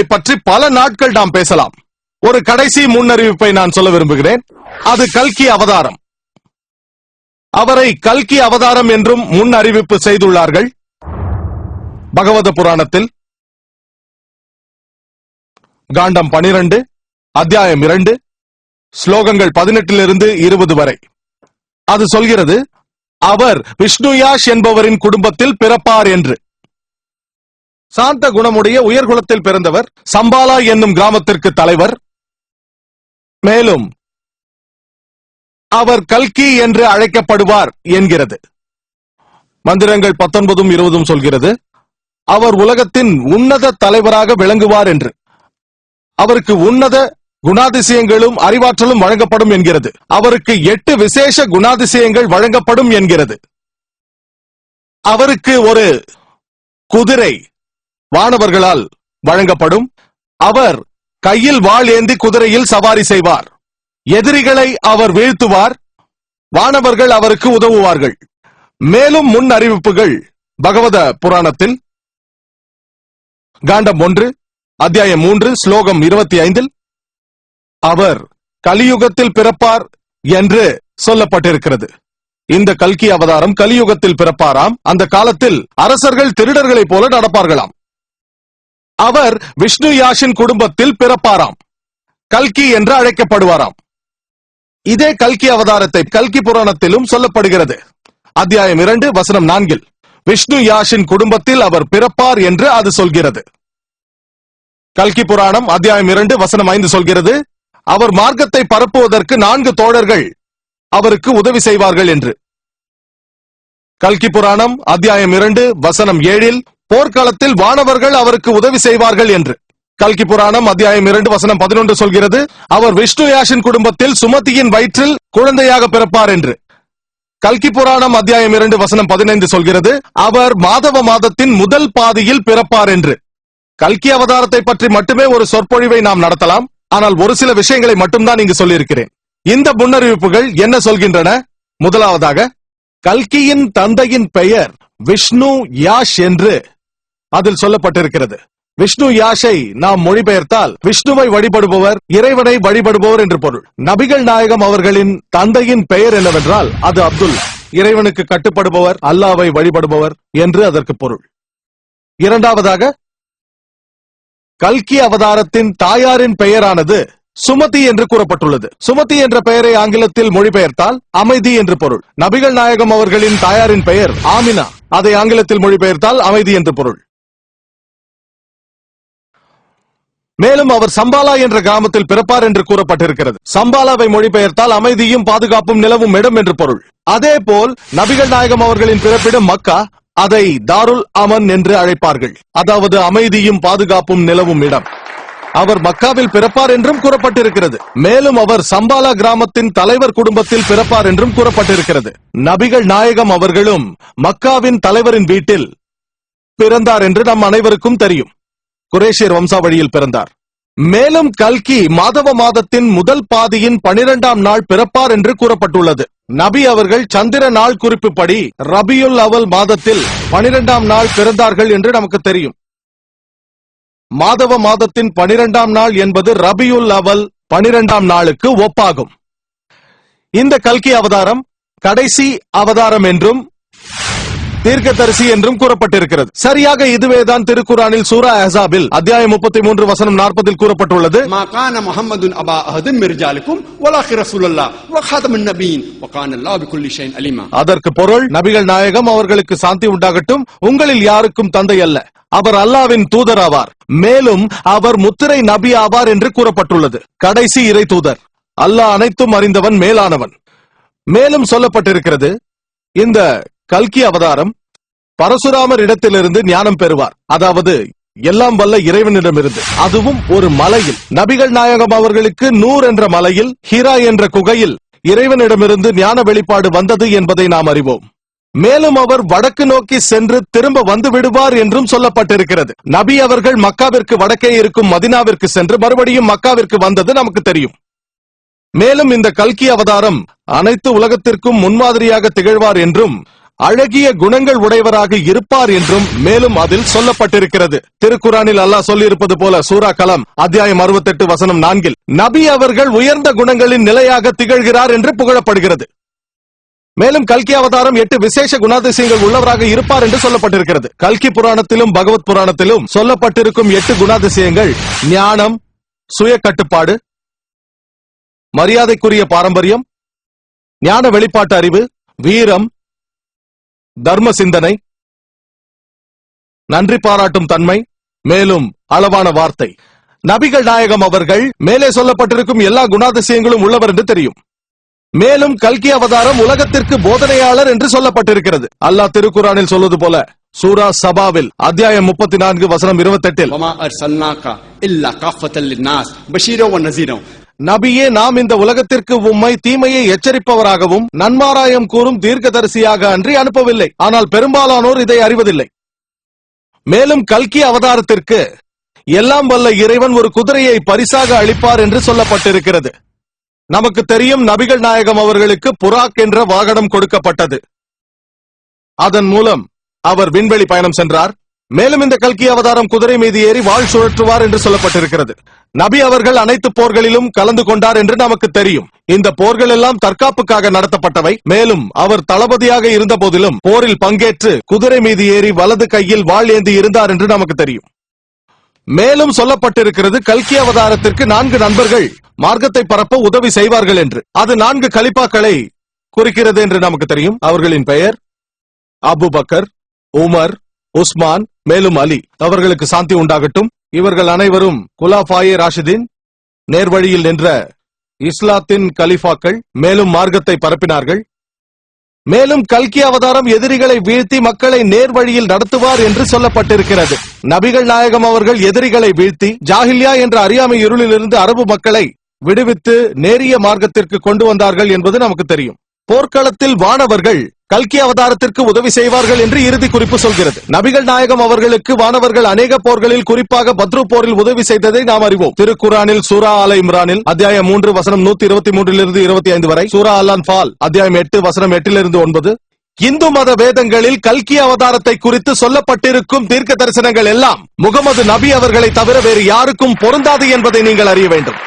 பற்றி பல நாட்கள் நாம் பேசலாம். ஒரு கடைசி முன்னறிவிப்பை நான் சொல்ல விரும்புகிறேன். அது கல்கி அவதாரம். அவரை கல்கி அவதாரம் என்றும் முன் அறிவிப்பு செய்துள்ளார்கள். பகவத புராணத்தில் காண்டம் பனிரெண்டு அத்தியாயம் இரண்டு ஸ்லோகங்கள் பதினெட்டிலிருந்து இருபது வரை. அது சொல்கிறது அவர் விஷ்ணுயாஷ் என்பவரின் குடும்பத்தில் பிறப்பார் என்று. சாந்த குணமுடைய உயர்குலத்தில் பிறந்தவர் சம்பாலா என்னும் கிராமத்திற்கு தலைவர். மேலும் அவர் கல்கி என்று அழைக்கப்படுவார் என்கிறது. மந்திரங்கள் பத்தொன்பதும் இருபதும் சொல்கிறது அவர் உலகத்தின் உன்னத தலைவராக விளங்குவார் என்று. அவருக்கு உன்னத குணாதிசயங்களும் அறிவாற்றலும் வழங்கப்படும் என்கிறது. அவருக்கு எட்டு விசேஷ குணாதிசயங்கள் வழங்கப்படும் என்கிறது. அவருக்கு ஒரு குதிரை வானவர்களால் வழங்கப்படும். அவர் கையில் வாள் ஏந்தி குதிரையில் சவாரி செய்வார். எதிரிகளை அவர் வீழ்த்துவார். வானவர்கள் அவருக்கு உதவுவார்கள். மேலும் முன் அறிவிப்புகள் பகவத புராணத்தில். காண்டம் ஒன்று அத்தியாயம் மூன்று ஸ்லோகம் இருபத்தி ஐந்தில் அவர் கலியுகத்தில் பிறப்பார் என்று சொல்லப்பட்டிருக்கிறது. இந்த கல்கி அவதாரம் கலியுகத்தில் பிறப்பாராம். அந்த காலத்தில் அரசர்கள் திருடர்களைப் போல நடப்பார்களாம். அவர் விஷ்ணு யாஷின் குடும்பத்தில் பிறப்பாராம். கல்கி என்று அழைக்கப்படுவாராம். இதே கல்கி அவதாரத்தை கல்கி புராணத்திலும் சொல்லப்படுகிறது. அத்தியாயம் இரண்டு வசனம் நான்கில் விஷ்ணு யாஷின் குடும்பத்தில் அவர் பிறப்பார் என்று அது சொல்கிறது. கல்கி புராணம் அத்தியாயம் இரண்டு வசனம் ஐந்து சொல்கிறது அவர் மார்க்கத்தை பரப்புவதற்கு நான்கு தோழர்கள் அவருக்கு உதவி செய்வார்கள் என்று. கல்கி புராணம் அத்தியாயம் இரண்டு வசனம் ஏழில் போர்க்களத்தில் வானவர்கள் அவருக்கு உதவி செய்வார்கள் என்று. கல்கி புராணம் அத்தியாயம் இரண்டு வசனம் பதினொன்று சொல்கிறது அவர் விஷ்ணு யாஷின் குடும்பத்தில் சுமதியின் வயிற்றில் குழந்தையாக பிறப்பார் என்று. கல்கி புராணம் அத்தியாயம் இரண்டு வசனம் பதினைந்து சொல்கிறது அவர் மாதவ மாதத்தின் முதல் பாதியில் பிறப்பார் என்று. கல்கி அவதாரத்தை பற்றி மட்டுமே ஒரு சொற்பொழிவை நாம் நடத்தலாம் ஆனால் ஒரு சில விஷயங்களை மட்டும்தான் இங்கு சொல்லியிருக்கிறேன். இந்த முன்னறிவிப்புகள் என்ன சொல்கின்றன? முதலாவதாக கல்கியின் தந்தையின் பெயர் விஷ்ணு யாஷ் என்று அதில் சொல்லப்பட்டிருக்கிறது. விஷ்ணு யாஷை நாம் மொழிபெயர்த்தால் விஷ்ணுவை வழிபடுபவர் இறைவனை வழிபடுபவர் என்று பொருள். நபிகள் நாயகம் அவர்களின் தந்தையின் பெயர் என்னவென்றால் அது அப்துல். இறைவனுக்கு கட்டுப்படுபவர் அல்லாவை வழிபடுபவர் என்று அதற்கு பொருள். இரண்டாவதாக கல்கி அவதாரத்தின் தாயாரின் பெயரானது சுமதி என்று கூறப்பட்டுள்ளது. சுமதி என்ற பெயரை ஆங்கிலத்தில் மொழிபெயர்த்தால் அமைதி என்று பொருள். நபிகள் நாயகம் அவர்களின் தாயாரின் பெயர் ஆமினா. அதை ஆங்கிலத்தில் மொழிபெயர்த்தால் அமைதி என்று பொருள். மேலும் அவர் சம்பாலா என்ற கிராமத்தில் பிறப்பார் என்று கூறப்பட்டிருக்கிறது. சம்பாலாவை மொழிபெயர்த்தால் அமைதியும் பாதுகாப்பும் நிலவும் இடம் என்று பொருள். அதே போல் நபிகள் நாயகம் அவர்களின் பிறப்பிடம் மக்கா அதை தாருல் அமன் என்று அழைப்பார்கள். அதாவது அமைதியும் பாதுகாப்பும் நிலவும் இடம். அவர் மக்காவில் பிறப்பார் என்றும் கூறப்பட்டிருக்கிறது. மேலும் அவர் சம்பாலா கிராமத்தின் தலைவர் குடும்பத்தில் பிறப்பார் என்றும் கூறப்பட்டிருக்கிறது. நபிகள் நாயகம் அவர்களும் மக்காவின் தலைவரின் வீட்டில் பிறந்தார் என்று நம் அனைவருக்கும் தெரியும். குரேஷியர் வம்சாவழியில் பிறந்தார். மேலும் கல்கி மாதவ மாதத்தின் முதல் பாதியின் பனிரெண்டாம் நாள் பிறப்பார் என்று கூறப்பட்டுள்ளது. நபி அவர்கள் சந்திர நாள் குறிப்புப்படி ரபியுல் அவல் மாதத்தில் பனிரெண்டாம் நாள் பிறந்தார்கள் என்று நமக்கு தெரியும். மாதவ மாதத்தின் பனிரெண்டாம் நாள் என்பது ரபியுல் அவல் பனிரெண்டாம் நாளுக்கு ஒப்பாகும். இந்த கல்கி அவதாரம் கடைசி அவதாரம் என்றும் தீர்க்க தரிசி என்றும் கூறப்பட்டிருக்கிறது. சரியாக இதுவேதான் திருக்குறானில் சூரா அஹாபில் அத்தியாயம் முப்பத்தி மூன்று வசனம் நாற்பதில் கூறப்பட்டுள்ளது. அதற்கு பொருள் நபிகள் நாயகம் அவர்களுக்கு சாந்தி உண்டாகட்டும் உங்களில் யாருக்கும் தந்தை அல்ல. அவர் அல்லாவின் தூதர் ஆவார். மேலும் அவர் முத்திரை நபி ஆவார் என்று கூறப்பட்டுள்ளது. கடைசி இறை தூதர். அல்லாஹ் அனைத்தும் அறிந்தவன் மேலானவன். மேலும் சொல்லப்பட்டிருக்கிறது இந்த கல்கி அவதாரம் பரசுராமர் இடத்திலிருந்து ஞானம் பெறுவார். அதாவது எல்லாம் வல்ல இறைவனிடமிருந்து. அதுவும் ஒரு மலையில். நபிகள் நாயகம் அவர்களுக்கு நூர் என்ற மலையில் ஹீரா என்ற குகையில் இறைவனிடமிருந்து ஞான வெளிப்பாடு வந்தது என்பதை நாம் அறிவோம். மேலும் அவர் வடக்கு நோக்கி சென்று திரும்ப வந்து விடுவார் என்றும் சொல்லப்பட்டிருக்கிறது. நபி அவர்கள் மக்காவிற்கு வடக்கே இருக்கும் மதினாவிற்கு சென்று மறுபடியும் மக்காவிற்கு வந்தது நமக்கு தெரியும். மேலும் இந்த கல்கி அவதாரம் அனைத்து உலகத்திற்கும் முன்மாதிரியாக திகழ்வார் என்றும் அழகிய குணங்கள் உடையவராக இருப்பார் என்றும் மேலும் அதில் சொல்லப்பட்டிருக்கிறது. திருக்குறானில் அல்லாஹ் சொல்லியிருப்பது போல சூரா கலம் அத்தியாயம் 68 வசனம் நான்கில் நபி அவர்கள் உயர்ந்த குணங்களின் நிலையாக திகழ்கிறார் என்று புகழப்படுகிறது. மேலும் கல்கி அவதாரம் எட்டு விசேஷ குணாதிசயங்கள் உள்ளவராக இருப்பார் என்று சொல்லப்பட்டிருக்கிறது. கல்கி புராணத்திலும் பகவத் புராணத்திலும் சொல்லப்பட்டிருக்கும் எட்டு குணாதிசயங்கள் ஞானம் சுய கட்டுப்பாடு மரியாதைக்குரிய பாரம்பரியம் ஞான வெளிப்பாட்டு அறிவு வீரம் தர்ம சிந்தனை நன்றி பாராட்டும் தன்மை மேலும் அளவான வார்த்தை. நபிகள் நாயகம் அவர்கள் மேலே சொல்லப்பட்டிருக்கும் எல்லா குணாதிசயங்களும் உள்ளவர் என்று தெரியும். மேலும் கல்கி அவதாரம் உலகத்திற்கு போதனையாளர் என்று சொல்லப்பட்டிருக்கிறது. அல்லாஹ் திருக்குறானில் சொல்வது போல சூரா சபாவில் அத்தியாயம் முப்பத்தி நான்கு வசனம் இருபத்தி எட்டில் நபியே நாம் இந்த உலகத்திற்கு உம்மை தீமையை எச்சரிப்பவராகவும் நன்மாராயம் கூறும் தீர்க்கதரிசியாக அன்றி அனுப்பவில்லை. ஆனால் பெரும்பாலானோர் இதை அறிவதில்லை. மேலும் கல்கி அவதாரத்திற்கு எல்லாம் வல்ல இறைவன் ஒரு குதிரையை பரிசாக அளிப்பார் என்று சொல்லப்பட்டிருக்கிறது. நமக்கு தெரியும் நபிகள் நாயகம் அவர்களுக்கு புறாக் என்ற வாகனம் கொடுக்கப்பட்டது. அதன் மூலம் அவர் விண்வெளி பயணம் சென்றார். மேலும் இந்த கல்கி அவதாரம் குதிரை மீது ஏறி வாழ் சுழற்றுவார் என்று சொல்லப்பட்டிருக்கிறது. நபி அவர்கள் அனைத்து போர்களிலும் கலந்து கொண்டார் என்று நமக்கு தெரியும். இந்த போர்கள் எல்லாம் தற்காப்புக்காக நடத்தப்பட்டவை. மேலும் அவர் தளபதியாக இருந்த போதிலும் போரில் பங்கேற்று குதிரை மீது ஏறி வலது கையில் வாழ் ஏந்தி இருந்தார் என்று நமக்கு தெரியும். மேலும் சொல்லப்பட்டிருக்கிறது கல்கி அவதாரத்திற்கு நான்கு நண்பர்கள் மார்க்கத்தை பரப்ப உதவி செய்வார்கள் என்று. அது நான்கு கலிப்பாக்களை குறிக்கிறது என்று நமக்கு தெரியும். அவர்களின் பெயர் அபு பக்கர் உமர் உஸ்மான் மேலும் அலி. அவர்களுக்கு சாந்தி உண்டாகட்டும். இவர்கள் அனைவரும் குலாஃபாயே ராஷிதின் நேர்வழியில் நின்ற இஸ்லாத்தின் கலிஃபாக்கள் மேலும் மார்க்கத்தை பரப்பினார்கள். மேலும் கல்கி அவதாரம் எதிரிகளை வீழ்த்தி மக்களை நேர்வழியில் நடத்துவார் என்று சொல்லப்பட்டிருக்கிறது. நபிகள் நாயகம் அவர்கள் எதிரிகளை வீழ்த்தி ஜாகில்யா என்ற அறியாமை இருளிலிருந்து அரபு மக்களை விடுவித்து நேரிய மார்க்கத்திற்கு கொண்டு வந்தார்கள் என்பது நமக்கு தெரியும். போர்க்களத்தில் வானவர்கள் கல்கி அவதாரத்திற்கு உதவி செய்வார்கள் என்று இறுதி குறிப்பு சொல்கிறது. நபிகள் நாயகம் அவர்களுக்கு வானவர்கள் அநேக போர்களில் குறிப்பாக பத்ரு போரில் உதவி செய்ததை நாம் அறிவோம். திருக்குரானில் சூரா அல இம்ரானில் அத்தியாயம் மூன்று வசனம் நூத்தி இருபத்தி மூன்றிலிருந்து இருபத்தி ஐந்து வரை சூரா அல்லான் ஃபால் அத்தியாயம் எட்டு வசனம் எட்டிலிருந்து ஒன்பது. இந்து மத வேதங்களில் கல்கி அவதாரத்தை குறித்து சொல்லப்பட்டிருக்கும் தீர்க்க தரிசனங்கள் எல்லாம் முகமது நபி அவர்களை தவிர வேறு யாருக்கும் பொருந்தாது என்பதை நீங்கள் அறிய வேண்டும்.